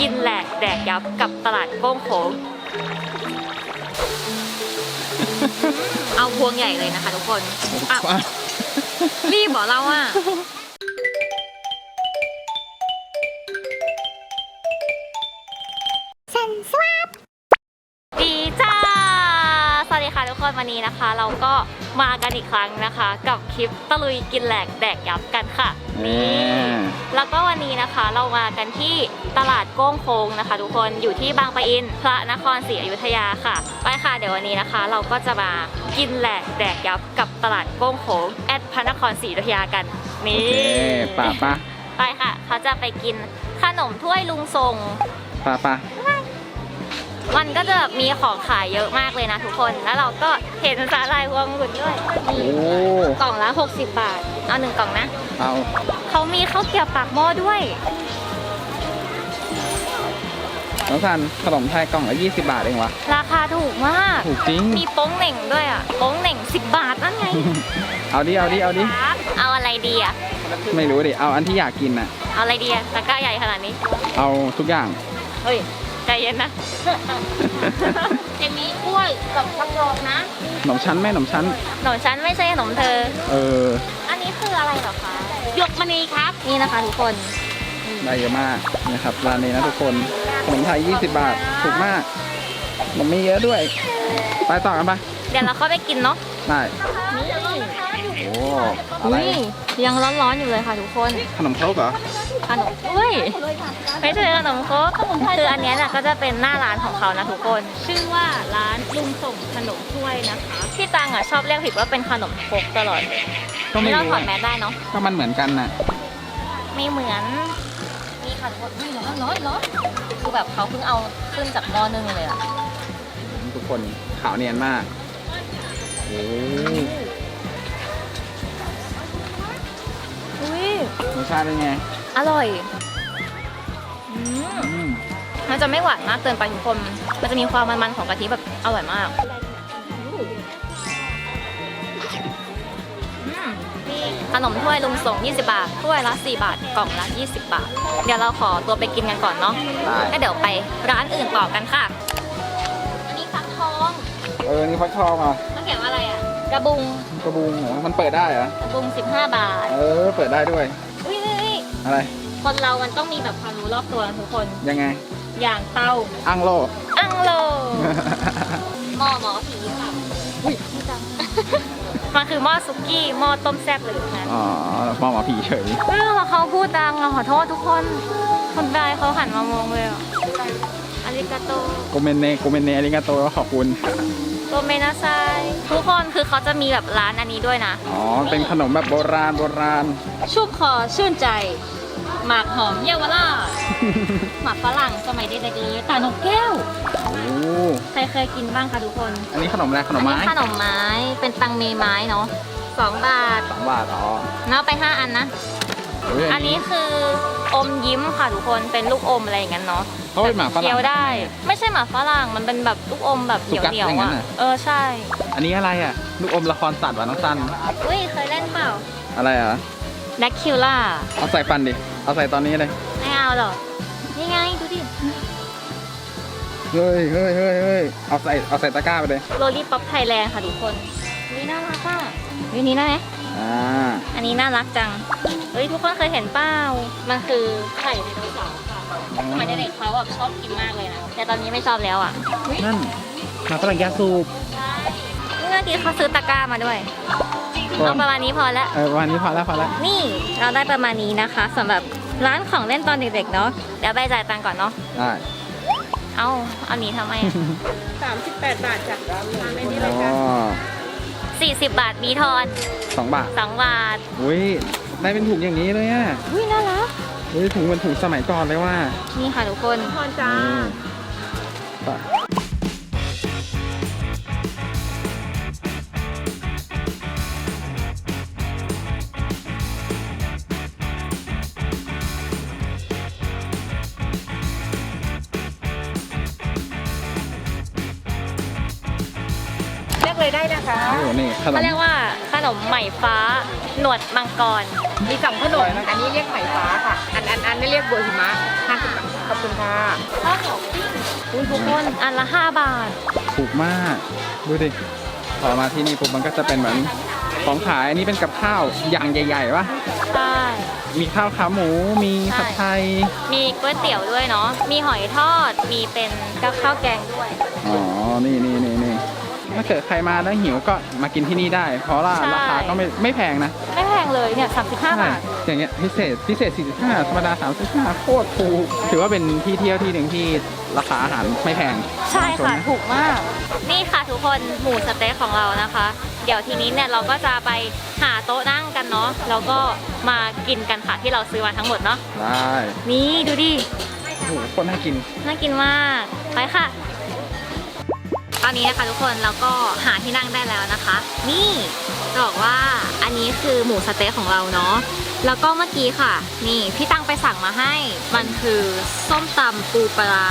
กินแหลกแดกยับกับตลาดโก้งโขงเอาพวงใหญ่เลยนะคะทุกคนอะรีบบอกเราอะดีจ้า สวัสดีค่ะทุกคนวันนี้นะคะ เราก็มากันอีกครั้งนะคะ กับคลิปตะลุยกินแหลกแดกยับกันค่ะ นี่ แล้วก็วันนี้นะคะเรามากันที่ตลาดโก้งโค้งนะคะ ทุกคนอยู่ที่บางปะอิน พระนครศรีอยุธยาค่ะ ไปค่ะเดี๋ยววันนี้นะคะ เราก็จะมากินแหลกแดกยับกับตลาดโก้งโค้งแอดพระนครศรีอยุธยากันโอนี่เคป่าปะไปค่ะ เขาจะไปกินขนมถ้วยลุงทรงป่าปะมันก็จะมีของขายเยอะมากเลยนะทุกคน แล้วเราก็เห็นสาลายพวงกุญด้วยโอ้กล่องละ 60 บาท เอาหนึ่งกล่องนะ เอาเขามีข้าวเกรี๊ยวปากหม้อด้วย น้องสันขนมไทยกล่องละ20 บาทเองวะ ราคาถูกมาก ถูกจริง มีโป้งเหน่งด้วยอะโป้งเหน่ง 10 บาทนั่นไงเอาดิ เอาดิ เอาดิเอาอะไรดีอะ ไม่รู้ดิ เอาอันที่อยากกินน่ะ เอาอะไรดีอะตะกร้าใหญ่ขนาดนี้ เอาทุกอย่าง เฮ้ย ใจเย็นนะเจมี่กล้วยกับฟักทองนะขนมชั้นแม่ขนมชั้นขนมชั้นไม่ใช่ขนมเธอ เอออั นนี้คืออะไรเหรอคะหยกมณีครับ นี่นะคะทุกคนได้เยอะมากนะครับร้านนี้นะทุกคนขนมไทย 20 บาท ถูกมากขนมมีเยอะด้วย ไปต่อกันปะเดี๋ยวเราเข้าไปกินเนาะ ได้นี่โอ้อะไรอุ้ยยังร้อนๆอยู่เลยค่ะทุกคน ขนมครกเหรอขนมอุ้ยไม่ใช่ขนมครกคืออันเนี้ยน่ะก็จะเป็นหน้าร้านของเขานะทุกคน ชื่อว่าร้านลุงส่งขนมถ้วยนะคะพี่ตังอะชอบเรียกผิดว่าเป็นขนมครกตลอดเลยก็ไม่เรารู้ถอดแมสได้เนาะก็มันเหมือนกันน่ะไม่เหมือนนี่ค่ะทุกคนอุ้ยร้อนร้อนร้อนคือแบบเขาเพิ่งเอาขึ้นจากหม้อนึ่งเลยอะทุกคนขาวเนียนมากโอ้อุ้ยรสชาติเป็นไง อร่อยอืมอืมมันจะไม่หวานมากเกินไปทุกคน มันจะมีความมันๆของกะทิแบบอร่อยมากอืมนี่ขนมถ้วยลุงส่ง 20 บาท ถ้วยละ 4 บาท กล่องละ 20 บาท เดี๋ยวเราขอตัวไปกินกันก่อนเนาะได้แล้วเดี๋ยวไปร้านอื่นต่อกันค่ะ อันนี้ฟักทอง เออ นี่ฟักทองอะมัน เขียนว่าอะไรอะ กระบุง กระบุงเหรอมันเปิดได้เหรอ กระบุง 15 บาท เออ เปิดได้ด้วย อุ้ยอุ้ยอุ้ยอะไร คนเรามันต้องมีแบบความรู้รอบตัวนะทุกคน ยังไง อย่างเตาอังโล อังโล หม้อหมอผีค่ะอุ้ยนี่จังมันคือหม้อซุกี้หม้อต้มแซ่บเลยนั้นอ๋อมองหมาผีเฉย เออเขาพูดดังเราขอโทษทุกคน คนได้เขาหันมามองเลยอะอาริกาโต โกเมนเนโกเมนเนอาริกาโตขอบคุณ โกเมนาไซทุกคนคือเขาจะมีแบบร้านอันนี้ด้วยนะ อ๋อ เป็นขนมแบบโบราณโบราณ ชุบคอชื่นใจ หมากหอมเยาวราชหมากฝรั่งสมัยเด็กๆเลยตานกแก้ว โอ้ ใครเคยกินบ้างคะทุกคนอันนี้ขนมอะไรขนมไม้อัขนมไม้เป็นตังเมไม้เนาะสองบาทสองบาทอ๋อนับไปห้าอันนะ ยอันนี้คืออมยิ้มค่ะทุกคนเป็นลูกอมอะไรอย่างเงี้ยเนาะ เขาเป็นหมาฝรั่งเคี้ยวได้ ไม่ใช่หมาฝรั่งมันเป็นแบบลูกอมแบบเหนียวสุกัดเหนียวอย่างนั้อะนน่ะเออใช่ อันนี้อะไรอะลูกอมละครสัตว์วะน้องสันอุ้ยเคยเล่นเปล่าอะไรอะแดกคิวล่าเอาใส่ฟันดิเอาใส่ตอนนี้เลยไม่เอาหรอกนี่ไงดูดิเฮ้ยเฮ้ยเฮ้ยเฮ้ยเอาใส่เอาใส่ตะกร้าไปเลยโรลลี่ป๊อปไทยแลนด์ค่ะทุกคนวิน่ารักอะวินี้น่าไหมอ่าอันนี้น่ารักจังเฮ้ยทุกคนเคยเห็นเปล่ามันคือไข่ไดโนเสาร์ค่ะ สมัยเด็กๆเขาแบบชอบกินมากเลยนะ แต่ตอนนี้ไม่ชอบแล้วอะนั่นหมาฝรั่งยาสูบเมื่อกี้เขาซื้อตะกร้ามาด้วย เอาประมาณนี้พอแล้วเออวันนี้พอแล้วพอแล้วนี่เราได้ประมาณนี้นะคะสำหรับร้านของเล่นตอนเด็กๆเนาะเดี๋ยวไปจ่ายตังค์ก่อนเนาะได้เอาเอาหนีทำไมอะ38บาทจ้ะมาไม่นี่เลอ๋ยจ้ะอ40 บาทมีทอนสองบาท 2 บาท อุ้ยได้เป็นถุงอย่างนี้เลยอะ อุ้ยน่ารัก อุ้ยถุงเหมือนถุงสมัยก่อนเลยว่า นี่ค่ะทุกคน พรจ้า ไป อกเลยได้นะคะโอ้โหนี่ขนเขามเรียกว่าขนมใหม่ฟ้า หนวดมังกร มีสองขนมอันนี้เรียกไหมฟ้าค่ะ อันอันอันนี้เรียกบัวหิมะ50บาทขอบคุณค่ะข้าวเหนียวปิ้งอุ้ยทุกคนอันละ5บาท ถูกมาก ดูดิพอมาที่นี่ปุ๊บมันก็จะเป็นเหมือนของขายอันนี้เป็นกับข้าวอย่างใหญ่ๆวะใช่ มีข้าวขาหมู มีผัดไทย มีก๋วยเตี๋ยวด้วยเนาะ มีหอยทอด มีเป็นกับข้าวแกงด้วย อ๋อ นี่นี่นี่นี่ ถ้าเกิดใครมาแล้วหิวก็มากินที่นี่ได้ เพราะว่าใช่ ราคาก็ไม่ไม่แพงนะไม่แพงเลยเนี่ย 35 บาท อย่างเงี้ยพิเศษพิเศษ 45 ธรรมดา 35 โคตรถูกถือว่าเป็นที่เที่ยวที่หนึ่งที่ราคาอาหารไม่แพงใช่ค่ะนถูกมาก นี่ค่ะทุกคนหมูสะเต๊ะของเรานะคะ เดี๋ยวทีนี้เนี่ยเราก็จะไปหาโต๊ะนั่งกันเนาะแล้วก็มากินกันค่ะที่เราซื้อมาทั้งหมดเนาะได้นี่ดูดิ โอ้โหคนน่ากิน น่ากินมาก ไปค่ะ ตอนนี้นะคะทุกคนเราก็หาที่นั่งได้แล้วนะคะ นี่จะบอกว่าอันนี้คือหมูสะเต๊ะของเราเนาะแล้วก็เมื่อกี้ค่ะ นี่พี่ตั้งไปสั่งมาให้ มันคือส้มตำปูปลาร้า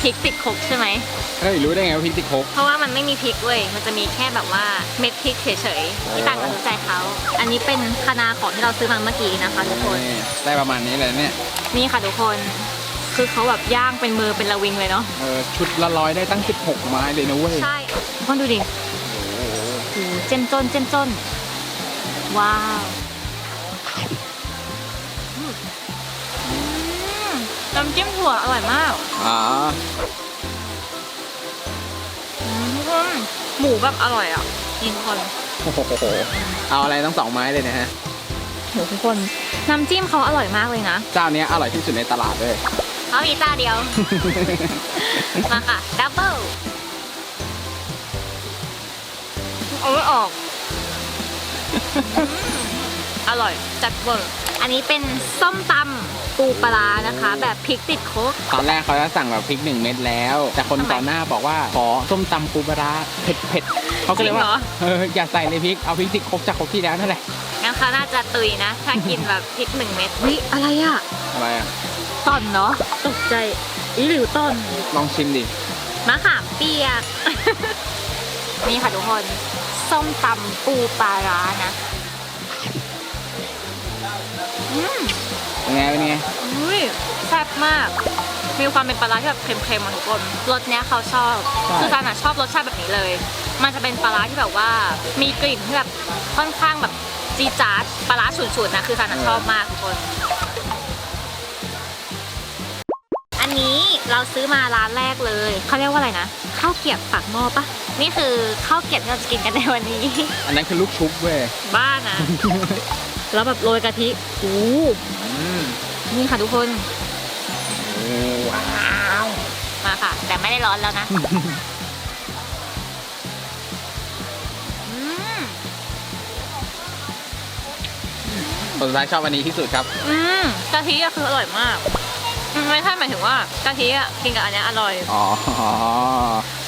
พริกติดครกใช่ไหมเฮ้ยรู้ได้ไงว่าพริกติดโคกเพราะว่ามันไม่มีพริกเว้ยมันจะมีแค่แบบว่าเม็ดพริกเฉยๆที่ต่างกับรู้ใจเขาอันนี้เป็นคณาของที่เราซื้อมาเมื่อกี้นะคะทุกคนนี่ได้ประมาณนี้เลยเนี่ยนี่ค่ะทุกคน คือเขาแบบย่างเป็นมือเป็นระวิงเลยเนาะเออชุดละร้อยได้ตั้ง 16 ไม้เลยนะเว้ย ใช่ทุกคนดูดิโอ้โหโอ้โหเจ้มจนเจ้มจนว้าวอืมอืมน้ำจิ้มถั่วอร่อยมากอ๋ออืมทุกคนหมูแบบอร่อยอะนี่ทุกคน โอ้โหเอาอะไรต้องสองไม้เลยนะฮะ โหทุกคนน้ำจิ้มเขาอร่อยมากเลยนะ เจ้าเนี้ยอร่อยที่สุดในตลาดเลย เขามีจ้าเดียว มาค่ะ ดับเบิลเอาไม่ออกอืมอร่อย จัดเวอร์ อันนี้เป็นส้มตำปูปลาร้านะคะ แบบพริกติดโคก ตอนแรกเขาจะสั่งแบบพริกหนึ่งเม็ดแล้ว แต่คนทำไมต่อหน้าบอกว่าขอส้มตำปูปลาร้าเผ็ดเผ็ดๆเขาก็เลยจริงว่าเหรอเอออย่าใส่เลยพริกเอาพริกติดครกจากครกที่แล้วนั่นแหละงั้นเขาน่าจะตุยนะ ถ้ากินแบบพริกหนึ่งเม็ดวิอะไรอะอะไรอะ ต้นเนาะตกใจอีหลิวต้นลองชิมดิมะขามเปียก นี่ค่ะทุกคน ส้มตำปูปลาร้านะอืมเป็นไงเป็นไงอุ้ยแซ่บมาก มีความเป็นปลาร้าที่แบบเค็มๆมาทุกคนรสเนี้ยเขาชอบ คือซาน่ะชอบรสชาติแบบนี้เลย มันจะเป็นปลาร้าที่แบบว่า มีกลิ่นที่แบบค่อนข้างแบบจีดจ๊าดปลาร้าฉุนๆนะคือซาน่ะชอบมากทุกคน นนี้เราซื้อมาร้านแรกเลยเขาเรียกว่าอะไรนะข้าวเกรียบปากหม้อปะนี่คือข้าวเกรียบที่เราจะกินกันในวันนี้ อันนั้นคือลูกชุบเว้ยบ้านะแล้วแบบโรยกะทิโอ้อืมนี่ค่ะทุกคนโอ้ว้าวมาค่ะ แต่ไม่ได้ร้อนแล้วนะอืมคนสุดท้ายชอบอันนี้ที่สุดครับ อืมกะทิอะคืออร่อยมากอืม ไม่ใช่หมายถึงว่ากะทิอะกินกับอันเนี้ยอร่อย อ๋อ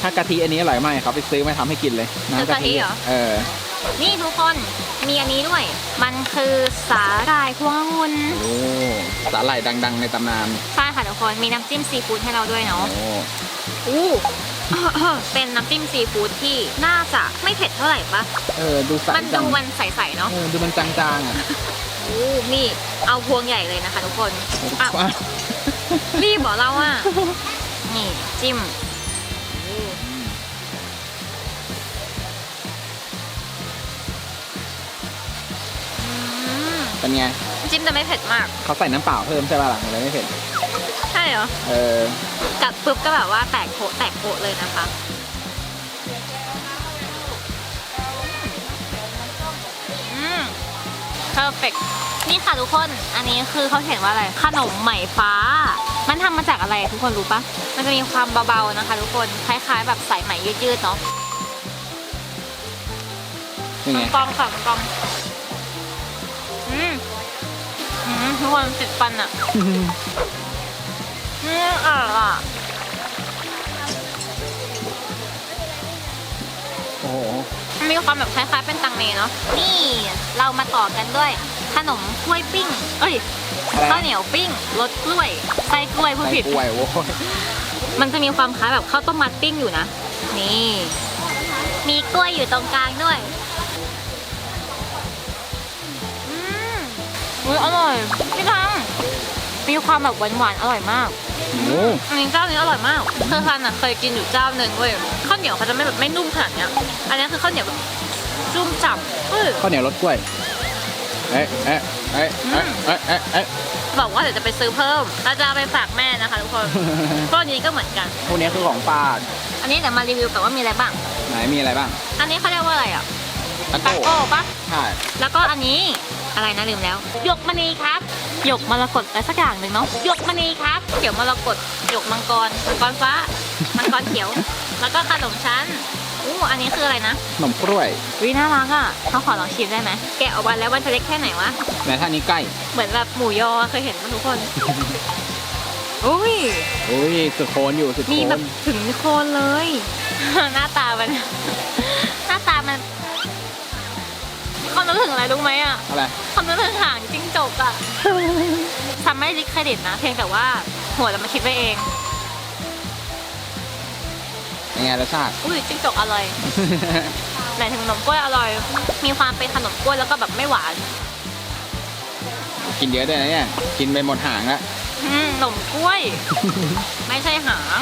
ถ้ากะทิอันนี้อร่อยมากเขาไปซื้อมาทำให้กินเลยคือกะทิเหรอ เออ นี่ทุกคนมีอันนี้ด้วย มันคือสาหร่ายพวงองุ่นโอ้สาหร่ายดัง ๆ ในตำนาน ใช่ค่ะทุกคนมีน้ำจิ้มซีฟู้ดให้เราด้วยโอ้เนาะอู้ เป็นน้ำจิ้มซีฟู้ดที่น่าจะไม่เผ็ดเท่าไหร่ปะเออ ดูใสมันจัดูงมันใสๆเนาะเออดูมันจางๆอะอู้นี่เอาพวงใหญ่เลยนะคะทุกคนอ้าวว้าว รีบบอกเราอะ นี่จิ้มอืมเป็นไงจิ้มแต่ไม่เผ็ดมาก เขาใส่น้ำเปล่าเพิ่มใช่ป่ะหลังเลยไม่เผ็ด ใช่เหรอ เออ กัดปุ๊บก็แบบว่าแตกโผแตกโผเลยนะคะอืม perfect นี่ค่ะทุกคน อันนี้คือเขาเขียนว่าอะไร ขนมไหมฟ้า มันทำมาจากอะไรทุกคนรู้ปะมันจะมีความเบาๆนะคะ ทุกคน คล้ายๆ แบบใส่ไหมยืดๆเนาะเป็นไงมันกองค่ะมันกองอืมอืมทุกคนติดฟันอะอืมอร่อยอะโอ้โหมีความแบบคล้ายๆเป็นตังเมเนาะ นี่เรามาต่อกันด้วย ขนมกล้วยปิ้ง เอ้ยอะไรข้าวเหนียวปิ้งรสกล้วยไส้กล้วยผู้ใส่ผิด กล้วยโว้ยมันจะมีความคล้ายแบบข้าวต้มมัดปิ้งอยู่นะ นี่ มีกล้วยอยู่ตรงกลางด้วย อืมอุ้ยอร่อย พี่ทังมีความแบบหวานๆ อร่อยมาก โอ้โหอันนี้เจ้านี้อร่อยมากคือคันอะเคยกินอยู่เจ้าหนึ่งเว้ยข้าวเหนียวเขาจะไม่แบบไม่นุ่มขนาดเนี้ย อันนี้คือข้าวเหนียวแบบจุ่มจับเฮ้ยข้าวเหนียวรสกล้วย เอ๊ะเอ๊ะเอ๊ะเอ๊ะเอ๊ะเอ๊ะเอ๊ะบอกว่าเดี๋ยวจะไปซื้อเพิ่มเราจะเอาไปฝากแม่นะคะทุกคนพวกนี้ก็เหมือนกัน พวกนี้คือของฝาก อันนี้เดี๋ยวมารีวิวกันว่ามีอะไรบ้าง ไหนมีอะไรบ้าง อันนี้เขาเรียกว่าอะไรอะตะตาโก้โก้ปะใช่ แล้วก็อันนี้อะไรนะลืมแล้ว หยกมณีครับหยกมรกตอะไรสักอย่างหนึ่งเนาะหยกมณีครับเขียวมรกตหยกมังกร มังกรฟ้า มังกรเขียว แล้วก็ขนมชั้น อู้อันนี้คืออะไรนะขนมกล้วยวิน่ารักอะเขาขอลองชิมได้ไหมแกะออกมาแล้วมันจะเล็กแค่ไหนวะแต่ถ้านี้ใกล้เหมือนแบบหมูยอเคยเห็นไหมทุกคนอุ้ยอุ้ยสุดโคนอยู่สุดโคมีแบบนถึงโคนเลย หน้าตามัน หน้าตามันความรู้ถึงอะไรรู้ไหมอะอะไรความนึกถึงหางจิ้งจกอะทำไม่ดิเครดิตนะ เพียงแต่ว่าหัวเรามาคิดไปเอง ยังไงรสชาติ อุ้ยจิ้งจกอร่อย หมายถึงขนมกล้วยอร่อย มีความเป็นขนมกล้วยแล้วก็แบบไม่หวานกินเยอะด้วยนะเนี่ย กินไปหมดหางแล้วอืมขนมกล้วย ไม่ใช่หาง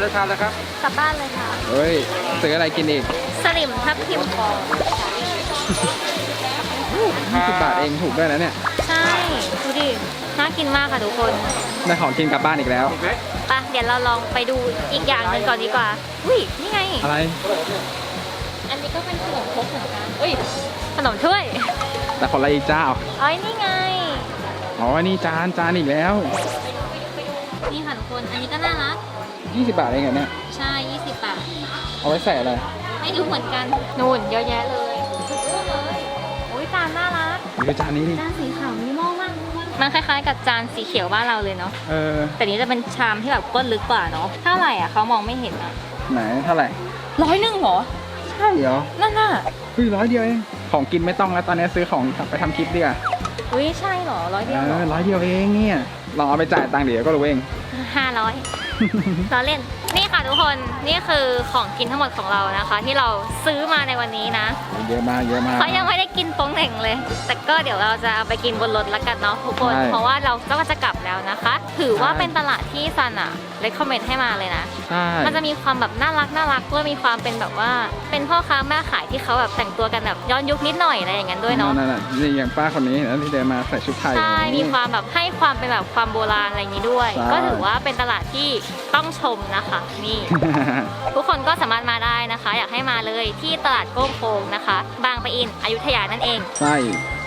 กลับบ้านเลยครับแล้วครับกลับบ้านเลยค่ะ เฮ้ยซื้ออะไรกินอีกสลิมทับทิมกอง20บาทเองถูกด้วยนะเนี่ยใช่ ดูดิ น่ากินมากค่ะทุกคนได้ของกินกลับบ้านอีกแล้ว ไปเดี๋ยวเราลองไปดูอีกอย่างหนึ่งก่อนดีกว่า อุ้ย นี่ไง อะไร อันนี้ก็เป็นขนมครกเหมือนกันอุ้ย ขนมถ้วย แต่คนละอีกเจ้าเอ้ยนี่ไง อ๋อ นี่จานจานอีกแล้ว นี่ค่ะทุกคน อันนี้ก็น่ารัก 20 บาทเองเหรอเนี่ย ใช่ 20 บาท เอาไว้ใส่อะไร ไม่รู้เหมือนกันนู่นเยอะแยะเลยทุกรุ่นเลยโอ้ยจานน่ารัก ดูจานนี้ดิ จานสีขาวมินิมอลมากมันคล้ายๆ กับจานสีเขียวบ้านเราเลยเนาะ เออ แต่นี้จะเป็นชามที่แบบก้นลึกกว่าเนาะเท่าไหร่อะเขามองไม่เห็นอะ ไหนเท่าไหร่ร้อยหนึ่งเหรอ ใช่เหรอ นั่นน่ะเฮ้ยร้อยเดียวเอง ของกินไม่ต้องแล้วตอนนี้ซื้อของกลับไปทำคลิปดีกว่าอุ้ยใช่เหรอร้อยเอเดียวเหรออร้อยเดียวเองเนี่ย ลองเอาไปจ่ายตังค์เดี๋ยวก็รู้เองห้าร้อยเราเล่น นี่ ค่ะทุกคนนี่คือของกินทั้งหมดของเรานะคะ ที่เราซื้อมาในวันนี้นะเยอะมากเยอะมากเขายังไม่ได้กินโป้งเหน่งเลย แต่ก็เดี๋ยวเราจะเอาไปกินบนรถละกันเนาะทุกคนใช่เพราะว่าเราก็จะกลับแล้วนะคะ ถือว่าใช่เป็นตลาดที่ซันอะเลคคอมเมนต์ให้มาเลยนะใช่มันจะมีความแบบน่ารักน่ารักด้วยมีความเป็นแบบว่า เป็นพ่อค้าแม่ขายที่เขาแบบแต่งตัวกันแบบย้อนยุคนิดหน่อยอะไรอย่างนั้นด้วยเนาะนั่นน่ะนี่อย่างป้าคนนี้นะที่เดินมาใส่ชุดไทยใช่มีความแบบให้ความเป็นแบบความโบราณอะไรอย่างนี้ด้วยใช่ก็ถือว่าเป็นตลาดที่ต้องชมนะคะนี่ ทุกคนก็สามารถมาได้นะคะ อยากให้มาเลยที่ตลาดโก้งโคงนะคะ บางปะอินอยุธยานั่นเอง ใช่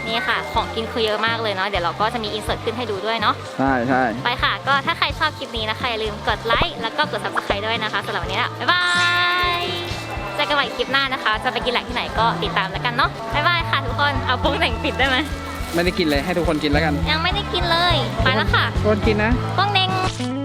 นี่ค่ะ ของกินคือเยอะมากเลยเนาะเดี๋ยวเราก็จะมีอินเสิร์ตขึ้นให้ดูด้วยเนาะใช่ใช่ไปค่ะ ก็ถ้าใครชอบคลิปนี้นะคะอย่าลืมกดไลค์แล้วก็กด subscribe ด้วยนะคะสำหรับวันนี้นะบ๊ายบายเจอกันใหม่คลิปหน้านะคะ จะไปกินแหล่งที่ไหนก็ติดตามแล้วกันเนาะบ๊ายบายค่ะทุกคนเอาพวกแต่งปิดได้ไหมไม่ได้กินเลยให้ทุกคนกินแล้วกัน ยังไม่ได้กินเลยไปแล้วค่ะ ทุกคนกินนะป้องเน่งบ